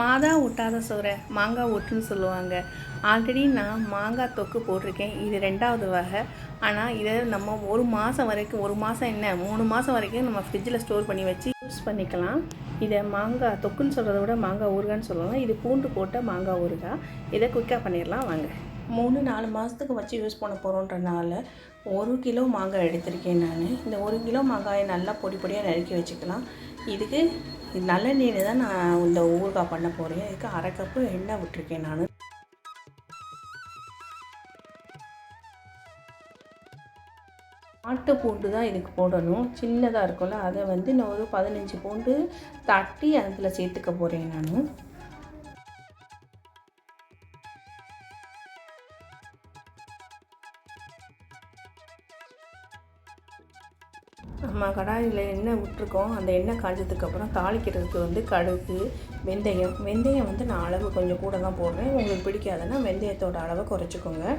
மாதா ஒட்டாத சோறை மாங்காய் ஒட்டுன்னு சொல்லுவாங்க. ஆல்ரெடி நான் மாங்காய் தொக்கு போட்டிருக்கேன். இது ரெண்டாவது வகை. ஆனால் இதை நம்ம ஒரு மாதம் வரைக்கும் ஒரு மாதம் என்ன மூணு மாதம் வரைக்கும் நம்ம ஃப்ரிட்ஜில் ஸ்டோர் பண்ணி வச்சு யூஸ் பண்ணிக்கலாம். இதை மாங்காய் தொக்குன்னு சொல்கிறத விட மாங்காய் ஊறுகான்னு சொல்லலாம். இது பூண்டு போட்ட மாங்காய் ஊறுகாய். இதை குயிக்காக பண்ணிடலாம். வாங்க. மூணு நாலு மாதத்துக்கு வச்சு யூஸ் பண்ண போகிறோன்றனால ஒரு கிலோ மாங்காய் எடுத்திருக்கேன் நான். இந்த ஒரு கிலோ மாங்காயை நல்லா பொடி பொடியாக நறுக்கி வச்சுக்கலாம். இதுக்கு நல்லெண்ணெயில் தான் நான் இந்த ஊறுகாய் பண்ண போகிறேன் இதுக்கு அரை கப்பு எண்ணெய் விட்டுருக்கேன் நான். ஆட்டு பூண்டு தான் இதுக்கு போடணும். சின்னதாக இருக்கும்ல அதை வந்து நான் ஒரு பதினஞ்சு பூண்டு தட்டி அதில் சேர்த்துக்க போகிறேன் நான். நம்ம கடாயில் எண்ணெய் விட்டுருக்கோம். அந்த எண்ணெய் காய்ச்சதுக்கப்புறம் தாளிக்கிறதுக்கு வந்து கடுகு வெந்தயம். வெந்தயம் வந்து நான் அளவு கொஞ்சம் கூட தான் போடுறேன். உங்களுக்கு பிடிக்காதுன்னா வெந்தயத்தோட அளவை குறைச்சிக்கோங்க.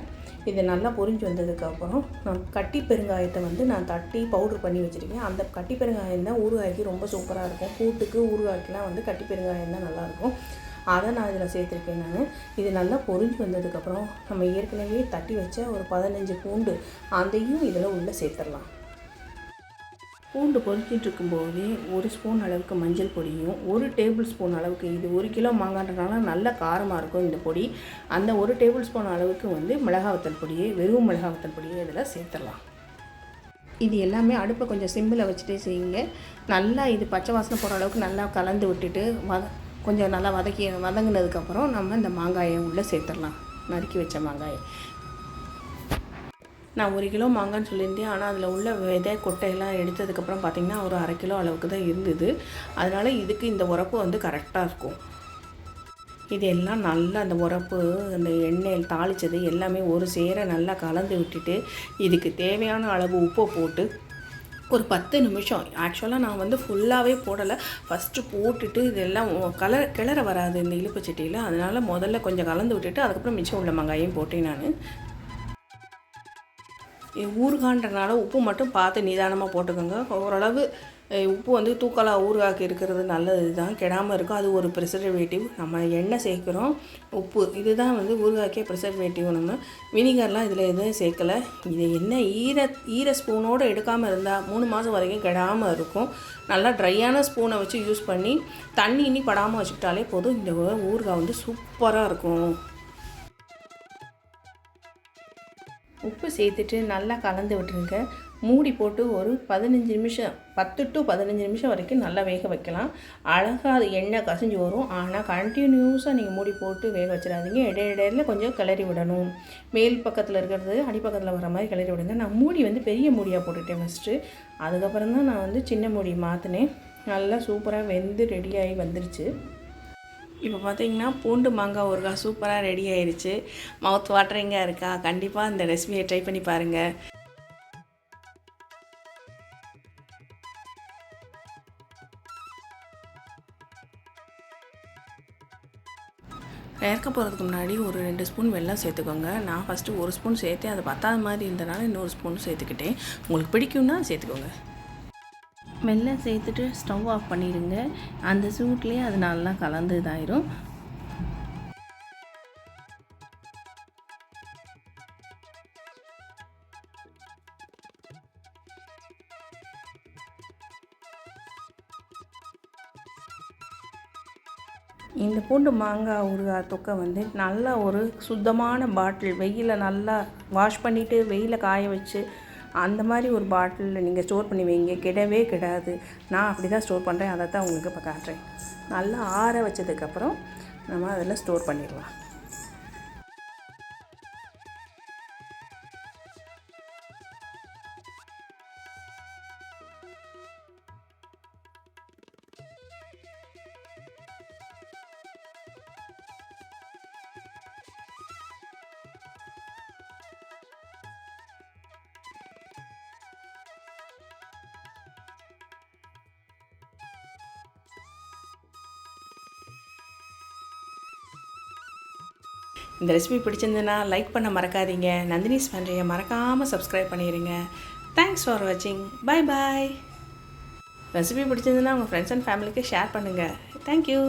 இது நல்லா பொரிஞ்சு வந்ததுக்கப்புறம் நான் கட்டி பெருங்காயத்தை வந்து நான் தட்டி பவுட்ரு பண்ணி வச்சுருக்கேன். அந்த கட்டி பெருங்காயம் தான் ஊறுகாய்க்கு ரொம்ப சூப்பராக இருக்கும். கூட்டுக்கு ஊறுகாய்க்கெலாம் வந்து கட்டி பெருங்காயம் தான் நல்லாயிருக்கும் அதை நான் இதில் சேர்த்துருக்கேன் நான். இது நல்லா பொரிஞ்சு வந்ததுக்கப்புறம் நம்ம ஏற்கனவே தட்டி வச்ச ஒரு பதினஞ்சு பூண்டு அதையும் இதில் உள்ளே சேர்த்துடலாம். பூண்டு பொரிச்சிட்டு இருக்கும்போதே ஒரு ஸ்பூன் அளவுக்கு மஞ்சள் பொடியும் ஒரு டேபிள் ஸ்பூன் அளவுக்கு இது ஒரு கிலோ மாங்கான்றனால நல்ல காரமாக இருக்கும் இந்த பொடி. அந்த ஒரு டேபிள் ஸ்பூன் அளவுக்கு வந்து மிளகாவத்தல் பொடியை வெறும் மிளகாவத்தல் பொடியை இதில் சேர்த்துடலாம். இது எல்லாமே அடுப்பை கொஞ்சம் சிம்பிளை வச்சுட்டே செய்யுங்க. நல்லா இது பச்சை வாசனை போகிற அளவுக்கு நல்லா கலந்து விட்டுட்டு வத கொஞ்சம் நல்லா வதக்கி வதங்கினதுக்கப்புறம் நம்ம இந்த மாங்காயை உள்ளே சேர்த்துடலாம். நறுக்கி வச்ச மாங்காயை. நான் ஒரு கிலோ மாங்கான்னு சொல்லியிருந்தேன். ஆனால் அதில் உள்ள விதை கொட்டையெல்லாம் எடுத்ததுக்கப்புறம் பார்த்திங்கன்னா ஒரு அரை கிலோ அளவுக்கு தான் இருந்தது. அதனால் இதுக்கு இந்த உரப்பு வந்து கரெக்டாக இருக்கும். இது எல்லாம் நல்லா அந்த உரப்பு அந்த எண்ணெயில் தாளித்தது எல்லாமே ஒரு சேர நல்லா கலந்து விட்டுட்டு இதுக்கு தேவையான அளவு உப்பை போட்டு ஒரு பத்து நிமிஷம். ஆக்சுவலாக நான் வந்து ஃபுல்லாகவே போடலை. ஃபஸ்ட்டு போட்டுட்டு இதெல்லாம் கலர் கிளற வராது இந்த இழுப்பு சட்டியில். அதனால் முதல்ல கொஞ்சம் கலந்து விட்டுட்டு அதுக்கப்புறம் மிச்சம் உள்ள மங்காயும் போட்டேன் நான். ஊறுகான்றனால உப்பு மட்டும் பார்த்து நிதானமாக போட்டுக்கோங்க. ஓரளவு உப்பு வந்து தூக்கலாக ஊறுகாய்க்கு இருக்கிறது நல்லது தான். கெடாமல் இருக்கும். அது ஒரு ப்ரிசர்வேட்டிவ் நம்ம எண்ணெய் சேர்க்குறோம். உப்பு. இதுதான் வந்து ஊறுகாய்க்கே ப்ரிசர்வேட்டிவ் நம்ம. வினிகர்லாம் இதில் எதுவும் சேர்க்கலை. இது என்ன ஈர ஈர ஸ்பூனோடு எடுக்காமல் இருந்தால் மூணு மாதம் வரைக்கும் கெடாமல் இருக்கும். நல்லா ட்ரையான ஸ்பூனை வச்சு யூஸ் பண்ணி தண்ணி இன்னி படாமல் வச்சுக்கிட்டாலே போதும். இந்த ஊறுகாய் வந்து சூப்பராக இருக்கும். உப்பு சேர்த்துட்டு நல்லா கலந்து விட்டுருங்க. மூடி போட்டு ஒரு பதினஞ்சு நிமிஷம் பத்து டு பதினஞ்சு நிமிஷம் வரைக்கும் நல்லா வேக வைக்கலாம். அழகாக அது எண்ணெய் கசிஞ்சு வரும். ஆனால் கண்டினியூஸாக நீங்கள் மூடி போட்டு வேக வச்சிடாதீங்க. இடையிடையில கொஞ்சம் கிளறி விடணும். மேல் பக்கத்தில் இருக்கிறது அடிப்பக்கத்தில் வர மாதிரி கிளறி விடுங்க. நான் மூடி வந்து பெரிய மூடியாக போட்டுட்டேன் ஃபஸ்ட்டு அதுக்கப்புறம் தான் நான் வந்து சின்ன மூடி மாற்றினேன் நல்லா சூப்பராக வெந்து ரெடியாகி வந்துருச்சு. இப்போ பார்த்தீங்கன்னா பூண்டு மாங்காய் ஊறுகாய் சூப்பராக ரெடி ஆயிடுச்சு மவுத் வாட்டரிங்காக இருக்கா? கண்டிப்பாக இந்த ரெசிபியை ட்ரை பண்ணி பாருங்கள் இறக்க போகிறதுக்கு முன்னாடி ஒரு ரெண்டு ஸ்பூன் வெள்ளம் சேர்த்துக்கோங்க. நான் ஃபஸ்ட்டு ஒரு ஸ்பூன் சேர்த்து அது பத்தாத மாதிரி இருந்தனால இன்னொரு ஸ்பூன் சேர்த்துக்கிட்டேன். உங்களுக்கு பிடிக்கும்னா சேர்த்துக்கோங்க. மெல்ல சேர்த்துட்டு ஸ்டவ் ஆஃப் பண்ணிடுங்க. அந்த சூட்லேயே அது நல்லா கலந்து இதாயிரும். இந்த பூண்டு மாங்காய் ஊறுகாய் தொக்கை வந்து நல்லா ஒரு சுத்தமான பாட்டில் வெயிலில் நல்லா வாஷ் பண்ணிவிட்டு வெயிலில் காய வச்சு அந்த மாதிரி ஒரு பாட்டிலில் நீங்கள் ஸ்டோர் பண்ணி வைங்க. கிடவே கிடாது. நான் அப்படி தான் ஸ்டோர் பண்ணுறேன். அதை தான் உங்களுக்கு இப்போ காட்டுறேன். நல்லா ஆற வச்சதுக்கப்புறம் நம்ம அதில் ஸ்டோர் பண்ணிடலாம். இந்த ரெசிபி பிடிச்சிருந்ததுன்னா லைக் பண்ண மறக்காதீங்க. நந்தினிஸ் பண்ணுறீங்க மறக்காமல் சப்ஸ்கிரைப் பண்ணிடுங்க தேங்க்ஸ் ஃபார் வாட்சிங் பாய் பாய் ரெசிபி பிடிச்சிருந்ததுன்னா உங்கள் ஃப்ரெண்ட்ஸ் அண்ட் ஃபேமிலிக்கு ஷேர் பண்ணுங்கள் தேங்க்யூ